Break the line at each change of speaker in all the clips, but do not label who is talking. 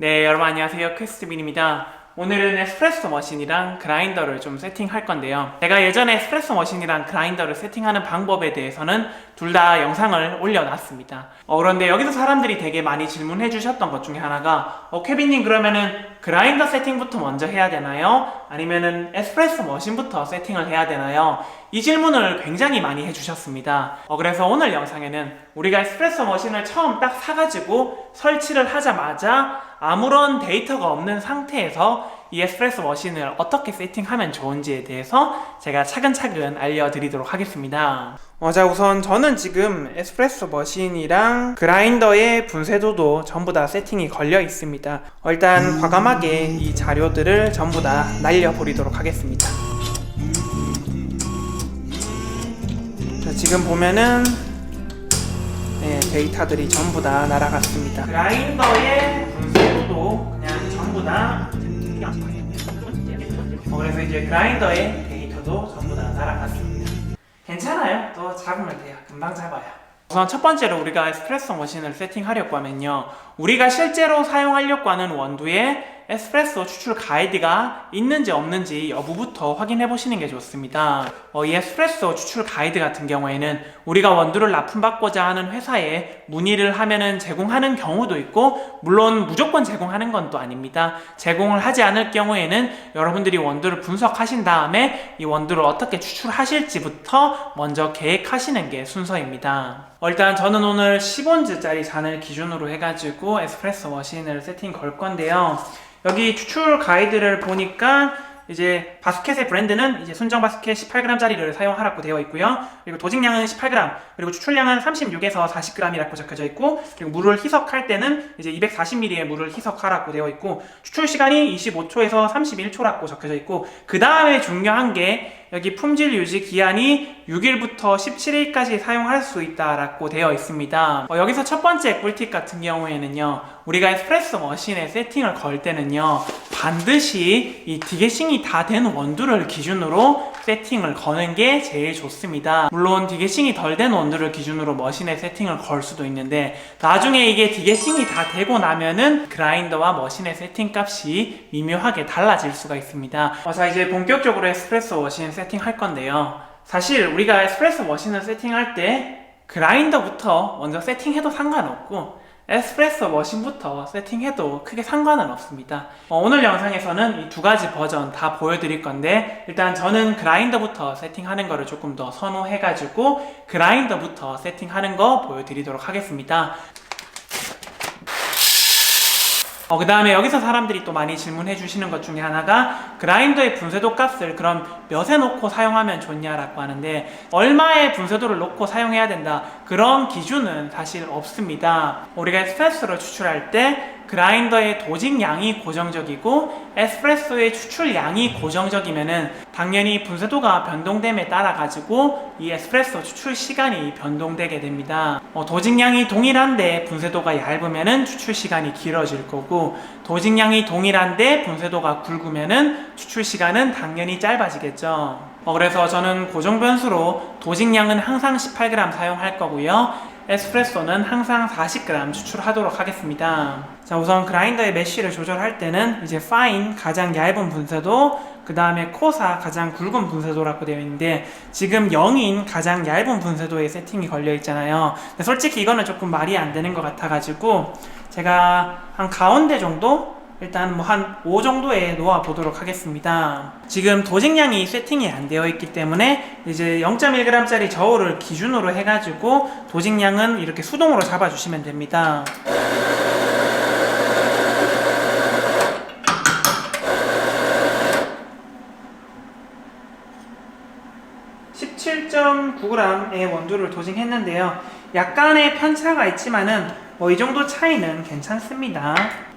네, 여러분 안녕하세요. 퀘스트빈입니다. 오늘은 에스프레소 머신이랑 그라인더를 좀 세팅할 건데요. 제가 예전에 에스프레소 머신이랑 그라인더를 세팅하는 방법에 대해서는 둘 다 영상을 올려놨습니다. 어, 그런데 여기서 사람들이 되게 많이 질문해 주셨던 것 중에 하나가 어, 케빈님 그러면은 그라인더 세팅부터 먼저 해야 되나요? 아니면은 에스프레소 머신부터 세팅을 해야 되나요? 이 질문을 굉장히 많이 해주셨습니다. 어, 그래서 오늘 영상에는 우리가 에스프레소 머신을 처음 딱 사가지고 설치를 하자마자 아무런 데이터가 없는 상태에서 이 에스프레소 머신을 어떻게 세팅하면 좋은지에 대해서 제가 차근차근 알려드리도록 하겠습니다. 어, 자, 우선 저는 지금 에스프레소 머신이랑 그라인더의 분쇄도도 전부 다 세팅이 걸려 있습니다. 어, 일단 과감하게 이 자료들을 전부 다 날려버리도록 하겠습니다. 자, 지금 보면은 네, 데이터들이 전부 다 날아갔습니다. 그라인더의 분쇄도도 그냥 전부 다 어, 그래서 이제 그라인더의 데이터도 전부 다 날아갔습니다. 괜찮아요. 또 잡으면 돼요. 금방 잡아요. 우선 첫 번째로 우리가 에스프레소 머신을 세팅하려고 하면요. 우리가 실제로 사용하려고 하는 원두에 에스프레소 추출 가이드가 있는지 없는지 여부부터 확인해 보시는 게 좋습니다. 어, 이 에스프레소 추출 가이드 같은 경우에는 우리가 원두를 납품받고자 하는 회사에 문의를 하면은 제공하는 경우도 있고, 물론 무조건 제공하는 건 또 아닙니다. 제공을 하지 않을 경우에는 여러분들이 원두를 분석하신 다음에 이 원두를 어떻게 추출하실지부터 먼저 계획하시는 게 순서입니다. 어, 일단 저는 오늘 10온즈짜리 잔을 기준으로 해가지고 에스프레소 머신을 세팅 걸 건데요. 여기 추출 가이드를 보니까 이제 바스켓의 브랜드는 이제 순정 바스켓 18g짜리를 사용하라고 되어 있고요. 그리고 도직량은 18g, 그리고 추출량은 36에서 40g이라고 적혀져 있고, 그리고 물을 희석할 때는 이제 240ml의 물을 희석하라고 되어 있고, 추출 시간이 25초에서 31초라고 적혀져 있고, 그 다음에 중요한 게 여기 품질 유지 기한이 6일부터 17일까지 사용할 수 있다라고 되어 있습니다. 어, 여기서 첫 번째 꿀팁 같은 경우에는요, 우리가 에스프레소 머신에 세팅을 걸 때는요, 반드시 이 디게싱이 다 된 원두를 기준으로 세팅을 거는 게 제일 좋습니다. 물론 디게싱이 덜 된 원두를 기준으로 머신에 세팅을 걸 수도 있는데 나중에 이게 디게싱이 다 되고 나면은 그라인더와 머신의 세팅 값이 미묘하게 달라질 수가 있습니다. 어, 자 이제 본격적으로 에스프레소 머신 세팅할 건데요. 사실 우리가 에스프레소 머신을 세팅할 때 그라인더부터 먼저 세팅해도 상관없고 에스프레소 머신부터 세팅해도 크게 상관은 없습니다. 어, 오늘 영상에서는 이 두 가지 버전 다 보여드릴 건데 일단 저는 그라인더부터 세팅하는 거를 조금 더 선호해가지고 그라인더부터 세팅하는 거 보여드리도록 하겠습니다. 어, 그 다음에 여기서 사람들이 또 많이 질문해 주시는 것 중에 하나가 그라인더의 분쇄도 값을 그럼 몇에 놓고 사용하면 좋냐라고 하는데 얼마의 분쇄도를 놓고 사용해야 된다 그런 기준은 사실 없습니다. 우리가 에스프레소를 추출할 때 그라인더의 도직량이 고정적이고 에스프레소의 추출량이 고정적이면은 당연히 분쇄도가 변동됨에 따라 가지고 이 에스프레소 추출 시간이 변동되게 됩니다. 어, 도직량이 동일한데 분쇄도가 얇으면은 추출 시간이 길어질 거고 도직량이 동일한데 분쇄도가 굵으면은 추출 시간은 당연히 짧아지겠죠. 어, 그래서 저는 고정 변수로 도직량은 항상 18g 사용할 거고요. 에스프레소는 항상 40g 추출하도록 하겠습니다. 자, 우선 그라인더의 메쉬를 조절할 때는 이제 파인 가장 얇은 분쇄도, 그 다음에 코사 가장 굵은 분쇄도라고 되어 있는데 지금 0인 가장 얇은 분쇄도에 세팅이 걸려 있잖아요. 근데 솔직히 이거는 조금 말이 안 되는 것 같아가지고 제가 한 가운데 정도 일단 뭐 한 5 정도에 놓아 보도록 하겠습니다. 지금 도직량이 세팅이 안 되어 있기 때문에 이제 0.1g짜리 저울을 기준으로 해가지고 도직량은 이렇게 수동으로 잡아주시면 됩니다. (17.9g의) 원두를 도징했는데요 약간의 편차가 있지만은 뭐 이 정도 차이는 괜찮습니다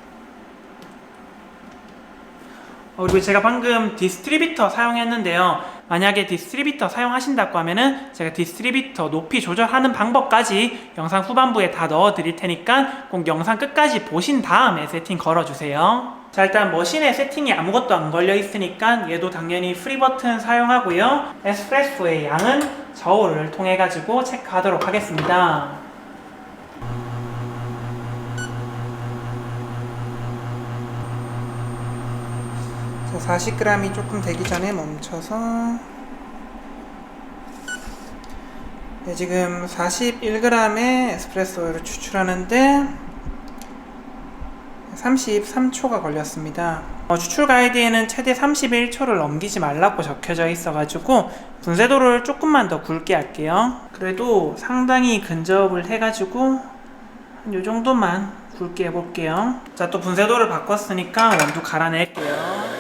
어, 그리고 제가 방금 디스트리비터 사용했는데요. 만약에 디스트리비터 사용하신다고 하면은 제가 디스트리비터 높이 조절하는 방법까지 영상 후반부에 다 넣어 드릴 테니까 꼭 영상 끝까지 보신 다음에 세팅 걸어 주세요. 자 일단 머신에 세팅이 아무것도 안 걸려 있으니까 얘도 당연히 프리 버튼 사용하고요. 에스프레소의 양은 저울을 통해 가지고 체크하도록 하겠습니다. 40g이 조금 되기 전에 멈춰서 네, 지금 41g의 에스프레소를 추출하는데 33초가 걸렸습니다. 어, 추출 가이드에는 최대 31초를 넘기지 말라고 적혀져 있어가지고 분쇄도를 조금만 더 굵게 할게요. 그래도 상당히 근접을 해가지고 한요 정도만 굵게 해볼게요. 자, 또 분쇄도를 바꿨으니까 원두 갈아낼게요.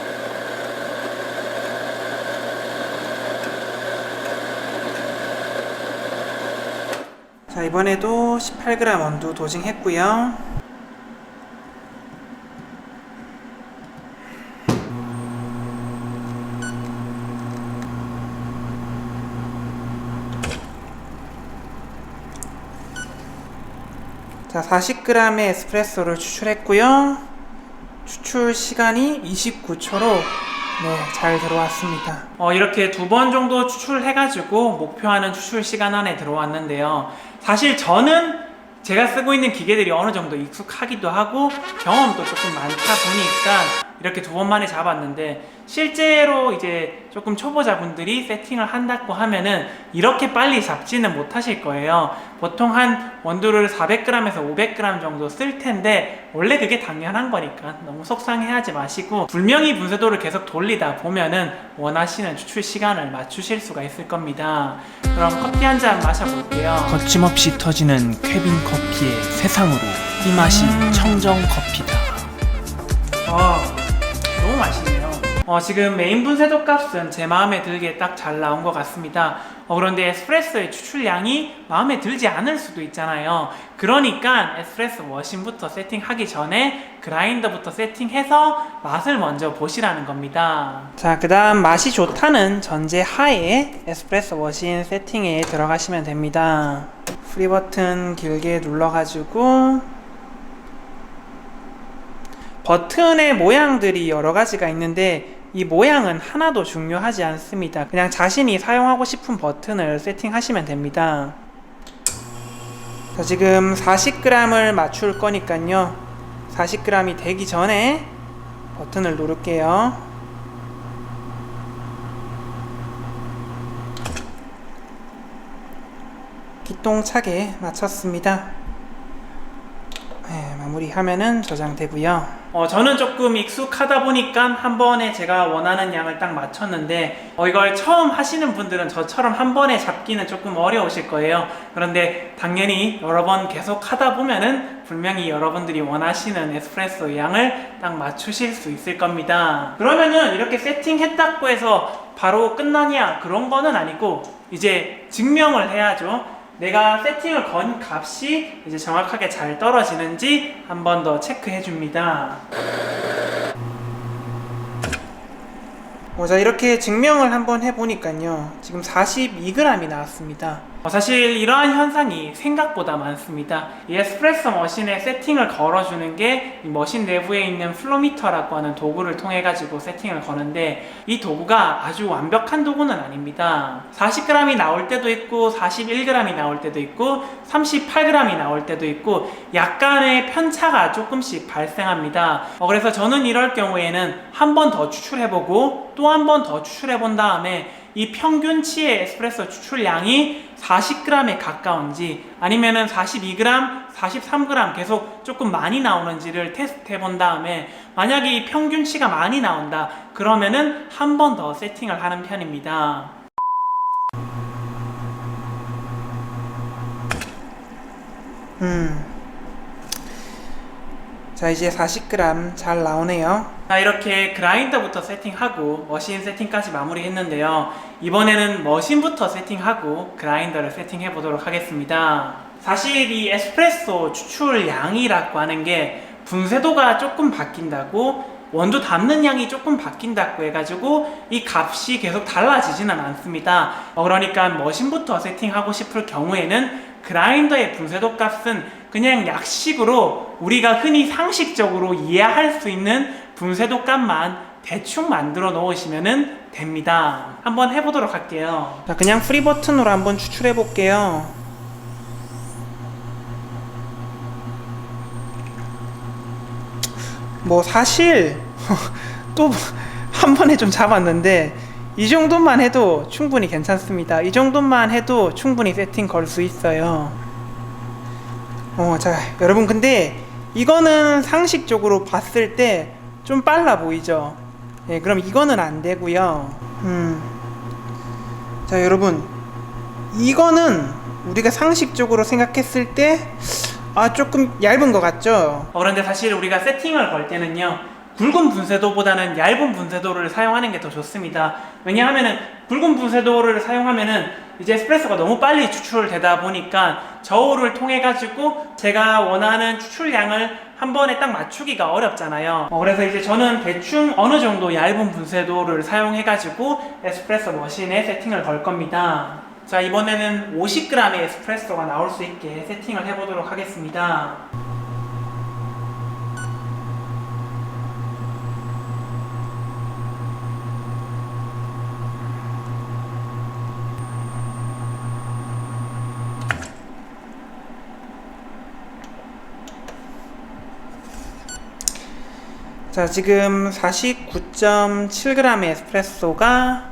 자, 이번에도 18g 원두 도징했고요. 자, 40g의 에스프레소를 추출했고요. 추출 시간이 29초로 네, 잘 들어왔습니다. 어, 이렇게 두 번 정도 추출해가지고 목표하는 추출 시간 안에 들어왔는데요. 사실 저는 제가 쓰고 있는 기계들이 어느 정도 익숙하기도 하고 경험도 조금 많다 보니까 이렇게 두 번 만에 잡았는데 실제로 이제 조금 초보자분들이 세팅을 한다고 하면은 이렇게 빨리 잡지는 못하실 거예요. 보통 한 원두를 400g에서 500g 정도 쓸 텐데 원래 그게 당연한 거니까 너무 속상해하지 마시고 불명히 분쇄도를 계속 돌리다 보면은 원하시는 추출 시간을 맞추실 수가 있을 겁니다. 그럼 커피 한 잔 마셔볼게요.
거침없이 터지는 쾌빈 커피의 세상으로 이 맛이 청정 커피다.
아, 너무 맛있네요. 어, 지금 메인 분쇄도 값은 제 마음에 들게 딱 잘 나온 것 같습니다. 어, 그런데 에스프레소의 추출량이 마음에 들지 않을 수도 있잖아요. 그러니까 에스프레소 머신부터 세팅하기 전에 그라인더부터 세팅해서 맛을 먼저 보시라는 겁니다. 자, 그 다음 맛이 좋다는 전제 하에 에스프레소 머신 세팅에 들어가시면 됩니다. 프리 버튼 길게 눌러가지고 버튼의 모양들이 여러 가지가 있는데 이 모양은 하나도 중요하지 않습니다. 그냥 자신이 사용하고 싶은 버튼을 세팅하시면 됩니다. 자, 지금 40g을 맞출 거니까요. 40g이 되기 전에 버튼을 누를게요. 기똥차게 맞췄습니다. 네, 마무리하면은 저장되고요. 어, 저는 조금 익숙하다 보니까 한 번에 제가 원하는 양을 딱 맞췄는데 어, 이걸 처음 하시는 분들은 저처럼 한 번에 잡기는 조금 어려우실 거예요. 그런데 당연히 여러 번 계속 하다 보면은 분명히 여러분들이 원하시는 에스프레소 양을 딱 맞추실 수 있을 겁니다. 그러면은 이렇게 세팅했다고 해서 바로 끝나냐 그런 거는 아니고 이제 증명을 해야죠. 내가 세팅을 건 값이 이제 정확하게 잘 떨어지는지 한 번 더 체크해 줍니다. 어, 자 이렇게 증명을 한번 해보니까요 지금 42g이 나왔습니다 어, 사실 이러한 현상이 생각보다 많습니다. 이 에스프레소 머신에 세팅을 걸어주는 게이 머신 내부에 있는 플로미터라고 하는 도구를 통해 가지고 세팅을 거는데 이 도구가 아주 완벽한 도구는 아닙니다. 40g이 나올 때도 있고 41g이 나올 때도 있고 38g이 나올 때도 있고 약간의 편차가 조금씩 발생합니다. 어, 그래서 저는 이럴 경우에는 한 번 더 추출해보고 또 한 번 더 추출해본 다음에 이 평균치의 에스프레소 추출량이 40g에 가까운지 아니면은 42g, 43g 계속 조금 많이 나오는지를 테스트 해본 다음에 만약에 이 평균치가 많이 나온다 그러면은 한 번 더 세팅을 하는 편입니다. 음. 자 이제 40g 잘 나오네요 자 이렇게 그라인더부터 세팅하고 머신 세팅까지 마무리했는데요. 이번에는 머신부터 세팅하고 그라인더를 세팅해 보도록 하겠습니다. 사실 이 에스프레소 추출 양이라고 하는 게 분쇄도가 조금 바뀐다고 원두 담는 양이 조금 바뀐다고 해가지고 이 값이 계속 달라지지는 않습니다. 어, 그러니까 머신부터 세팅하고 싶을 경우에는 그라인더의 분쇄도 값은 그냥 약식으로 우리가 흔히 상식적으로 이해할 수 있는 분쇄도 값만 대충 만들어 놓으시면 됩니다. 한번 해보도록 할게요. 자, 그냥 프리 버튼으로 한번 추출해 볼게요. 뭐 사실 또 한 번에 좀 잡았는데 이 정도만 해도 충분히 괜찮습니다. 이 정도만 해도 충분히 세팅 걸 수 있어요. 어, 자, 여러분 근데 이거는 상식적으로 봤을 때 좀 빨라 보이죠? 예, 그럼 이거는 안 되고요. 음. 자, 여러분. 이거는 우리가 상식적으로 생각했을 때 아, 조금 얇은 것 같죠? 어, 그런데 사실 우리가 세팅을 걸 때는요. 굵은 분쇄도보다는 얇은 분쇄도를 사용하는 게 더 좋습니다. 왜냐하면은 굵은 분쇄도를 사용하면은 이제 에스프레소가 너무 빨리 추출되다 보니까 저울을 통해 가지고 제가 원하는 추출량을 한 번에 딱 맞추기가 어렵잖아요. 어, 그래서 이제 저는 대충 어느 정도 얇은 분쇄도를 사용해 가지고 에스프레소 머신에 세팅을 걸 겁니다. 자 이번에는 50g의 에스프레소가 나올 수 있게 세팅을 해보도록 하겠습니다. 자 지금 49.7g의 에스프레소가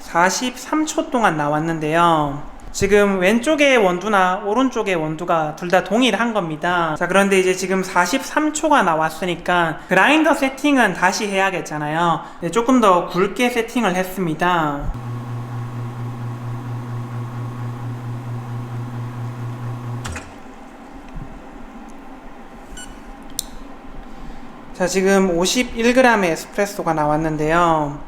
43초 동안 나왔는데요. 지금 왼쪽의 원두나 오른쪽의 원두가 둘 다 동일한 겁니다. 자, 그런데 이제 지금 43초가 나왔으니까 그라인더 세팅은 다시 해야겠잖아요. 네, 조금 더 굵게 세팅을 했습니다. 자, 지금 51g의 에스프레소가 나왔는데요.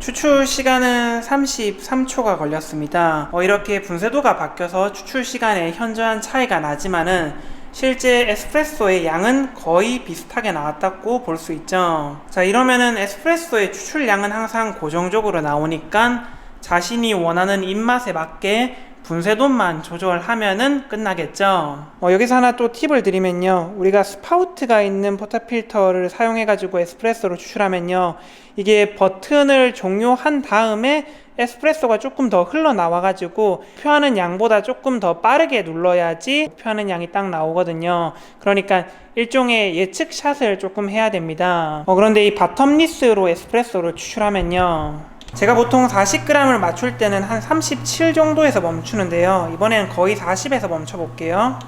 추출 시간은 33초가 걸렸습니다. 어, 이렇게 분쇄도가 바뀌어서 추출 시간에 현저한 차이가 나지만은 실제 에스프레소의 양은 거의 비슷하게 나왔다고 볼 수 있죠. 자, 이러면은 에스프레소의 추출량은 항상 고정적으로 나오니까 자신이 원하는 입맛에 맞게 분쇄도만 조절하면은 끝나겠죠. 어, 여기서 하나 또 팁을 드리면요. 우리가 스파우트가 있는 포타필터를 사용해가지고 에스프레소를 추출하면요. 이게 버튼을 종료한 다음에 에스프레소가 조금 더 흘러나와가지고 표하는 양보다 조금 더 빠르게 눌러야지 표하는 양이 딱 나오거든요. 그러니까 일종의 예측 샷을 조금 해야 됩니다. 어, 그런데 이 바텀리스로 에스프레소를 추출하면요. 제가 보통 40g을 맞출 때는 한 37 정도에서 멈추는데요. 이번에는 거의 40에서 멈춰 볼게요.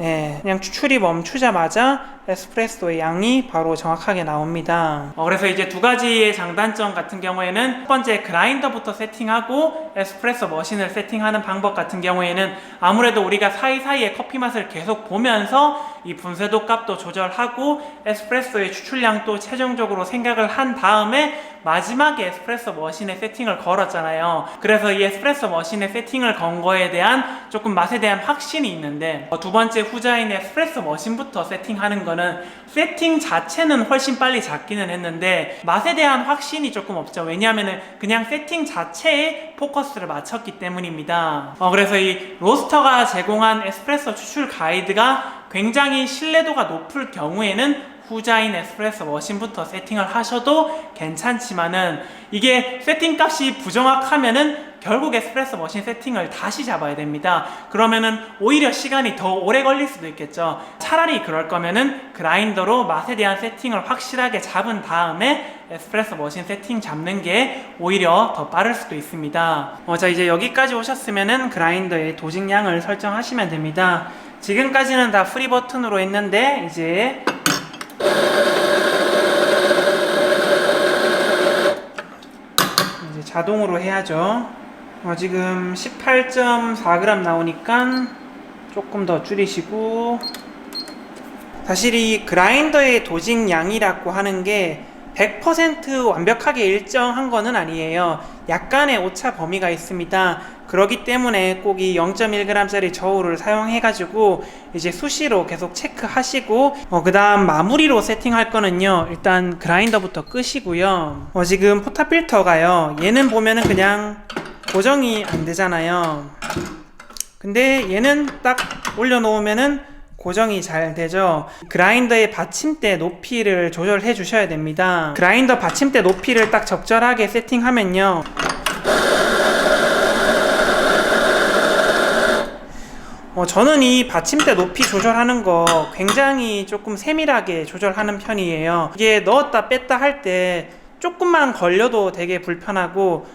예, 그냥 추출이 멈추자마자 에스프레소의 양이 바로 정확하게 나옵니다. 어, 그래서 이제 두 가지의 장단점 같은 경우에는 첫 번째 그라인더부터 세팅하고 에스프레소 머신을 세팅하는 방법 같은 경우에는 아무래도 우리가 사이사이에 커피 맛을 계속 보면서 이 분쇄도 값도 조절하고 에스프레소의 추출량도 최종적으로 생각을 한 다음에 마지막에 에스프레소 머신에 세팅을 걸었잖아요. 그래서 이 에스프레소 머신에 세팅을 건 거에 대한 조금 맛에 대한 확신이 있는데 어, 두 번째 후자인 에스프레소 머신부터 세팅하는 거는 세팅 자체는 훨씬 빨리 잡기는 했는데 맛에 대한 확신이 조금 없죠. 왜냐하면은 그냥 세팅 자체에 포커스를 맞췄기 때문입니다. 어, 그래서 이 로스터가 제공한 에스프레소 추출 가이드가 굉장히 신뢰도가 높을 경우에는 후자인 에스프레소 머신부터 세팅을 하셔도 괜찮지만은 이게 세팅 값이 부정확하면은 결국 에스프레소 머신 세팅을 다시 잡아야 됩니다. 그러면은 오히려 시간이 더 오래 걸릴 수도 있겠죠. 차라리 그럴 거면은 그라인더로 맛에 대한 세팅을 확실하게 잡은 다음에 에스프레소 머신 세팅 잡는 게 오히려 더 빠를 수도 있습니다. 어, 자 이제 여기까지 오셨으면은 그라인더의 도직량을 설정하시면 됩니다. 지금까지는 다 프리 버튼으로 했는데 이제 이제 자동으로 해야죠. 어, 지금 18.4g 나오니까 조금 더 줄이시고 사실 이 그라인더의 도직량이라고 하는 게 100% 완벽하게 일정한 거는 아니에요. 약간의 오차 범위가 있습니다. 그러기 때문에 꼭 이 0.1g짜리 저울을 사용해가지고 이제 수시로 계속 체크하시고 어, 그 다음 마무리로 세팅할 거는요. 일단 그라인더부터 끄시고요. 어, 지금 포타필터가요. 얘는 보면은 그냥 고정이 안 되잖아요. 근데 얘는 딱 올려놓으면은 고정이 잘 되죠. 그라인더의 받침대 높이를 조절해 주셔야 됩니다. 그라인더 받침대 높이를 딱 적절하게 세팅하면요. 어, 저는 이 받침대 높이 조절하는 거 굉장히 조금 세밀하게 조절하는 편이에요. 이게 넣었다 뺐다 할 때 조금만 걸려도 되게 불편하고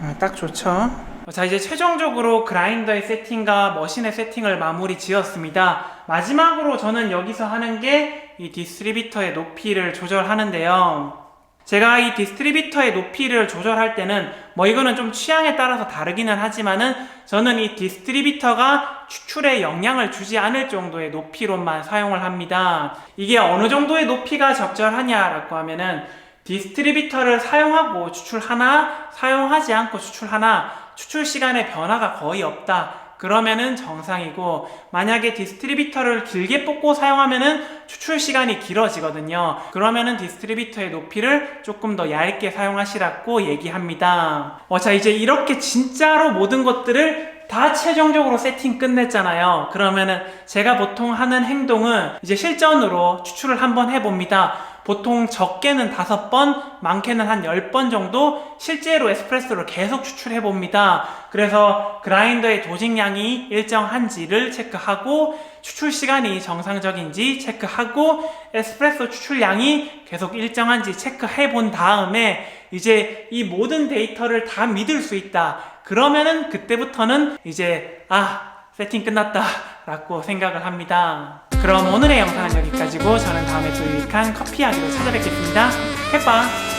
어, 딱 좋죠. 자 이제 최종적으로 그라인더의 세팅과 머신의 세팅을 마무리 지었습니다. 마지막으로 저는 여기서 하는 게 이 디스트리비터의 높이를 조절하는데요. 제가 이 디스트리비터의 높이를 조절할 때는 뭐 이거는 좀 취향에 따라서 다르기는 하지만은 저는 이 디스트리비터가 추출에 영향을 주지 않을 정도의 높이로만 사용을 합니다. 이게 어느 정도의 높이가 적절하냐라고 하면은 디스트리비터를 사용하고 추출하나 사용하지 않고 추출하나 추출 시간의 변화가 거의 없다. 그러면은 정상이고 만약에 디스트리비터를 길게 뽑고 사용하면은 추출 시간이 길어지거든요. 그러면은 디스트리비터의 높이를 조금 더 얇게 사용하시라고 얘기합니다. 어, 자 이제 이렇게 진짜로 모든 것들을 다 최종적으로 세팅 끝냈잖아요. 그러면은 제가 보통 하는 행동은 이제 실전으로 추출을 한번 해봅니다. 보통 적게는 다섯 번, 많게는 한 열 번 정도 실제로 에스프레소를 계속 추출해 봅니다. 그래서 그라인더의 도직량이 일정한지를 체크하고 추출 시간이 정상적인지 체크하고 에스프레소 추출량이 계속 일정한지 체크해 본 다음에 이제 이 모든 데이터를 다 믿을 수 있다. 그러면은 그때부터는 이제 아 세팅 끝났다 라고 생각을 합니다. 그럼 오늘의 영상은 여기까지고 저는 다음에 또 유익한 커피 이야기로 찾아뵙겠습니다. 해빠!